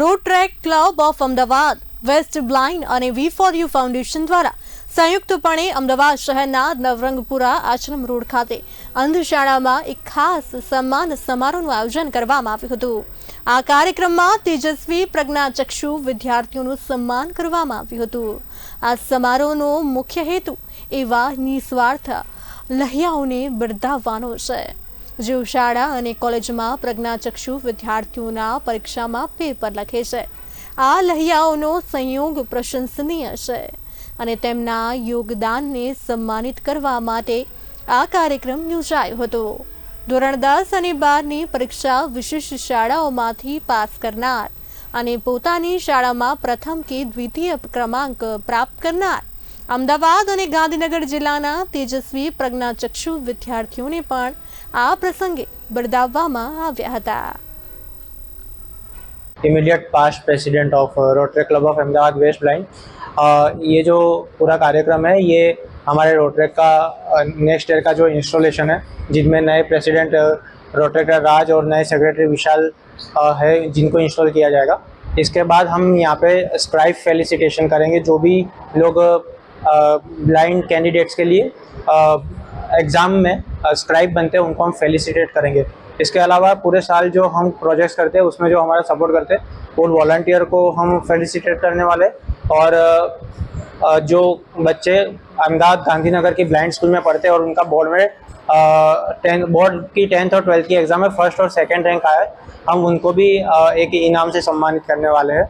Rotary club of Ahmedabad west blind અને વી for you foundation દ્વારા સંયુક્તપણે અમદાવાદ શહેરના નવરંગપુરા આશ્રમ રોડ ખાતે અંધશાળામાં એક ખાસ સન્માન સમારોહનું આયોજન કરવામાં આવ્યું હતું. આ કાર્યક્રમમાં તેજસ્વી પ્રજ્ઞાચક્ષુ વિદ્યાર્થીઓનું સન્માન કરવામાં આવ્યું હતું. આ સમારોહનો મુખ્ય હેતુ એવા નિસ્વાર્થ લહિયાઓને બિરદાવવાનો છે. જેઓ શાળા અને કોલેજમાં પ્રજ્ઞાચક્ષુ વિદ્યાર્થીઓના પરીક્ષામાં પેપર લખે છે. આ લહિયાઓનો સંયોગ પ્રશંસનીય છે અને તેમના યોગદાનને સન્માનિત કરવા માટે આ કાર્યક્રમ યોજાયો હતો. ધોરણ દસ અને બારની પરીક્ષા વિશિષ્ટ શાળાઓમાંથી પાસ કરનાર અને પોતાની શાળામાં પ્રથમ કે દ્વિતીય ક્રમાંક પ્રાપ્ત કરનાર અમદાવાદ અને ગાંધીનગર જિલ્લાના તેજસ્વી પ્રજ્ઞાચક્ષુ વિદ્યાર્થીઓને પણ આ પ્રસંગે બિરદાવવામાં આવ્યા હતા immediate past president of Rotary Club of Ahmedabad West blind ये जो पूरा कार्यक्रम है ये हमारे रोटरेक का नेक्स्ट ईयर का जो इंस्टॉलेशन है जिनमें नए प्रेसिडेंट रोटरेक राज और नए सेक्रेटरी विशाल अ, है जिनको इंस्टॉल किया जाएगा इसके बाद हम यहाँ पे स्क्राइब फेलिसिटेशन करेंगे जो भी लोग ब्लाइंड कैंडिडेट्स के लिए एग्ज़ाम में स्क्राइब बनते हैं, उनको हम फेलिसिटेट करेंगे। इसके अलावा पूरे साल जो हम प्रोजेक्ट्स करते हैं, उसमें जो हमारा सपोर्ट करते हैं वो वॉल्टियर को हम फेलिसिटेट करने वाले और जो बच्चे अहमदाबाद गांधीनगर की ब्लाइंड स्कूल में पढ़ते हैं और उनका बोर्ड में बोर्ड की टेंथ और ट्वेल्थ की एग्ज़ाम में फ़र्स्ट और सेकंड रैंक आया है, हम उनको भी एक इनाम से सम्मानित करने वाले हैं।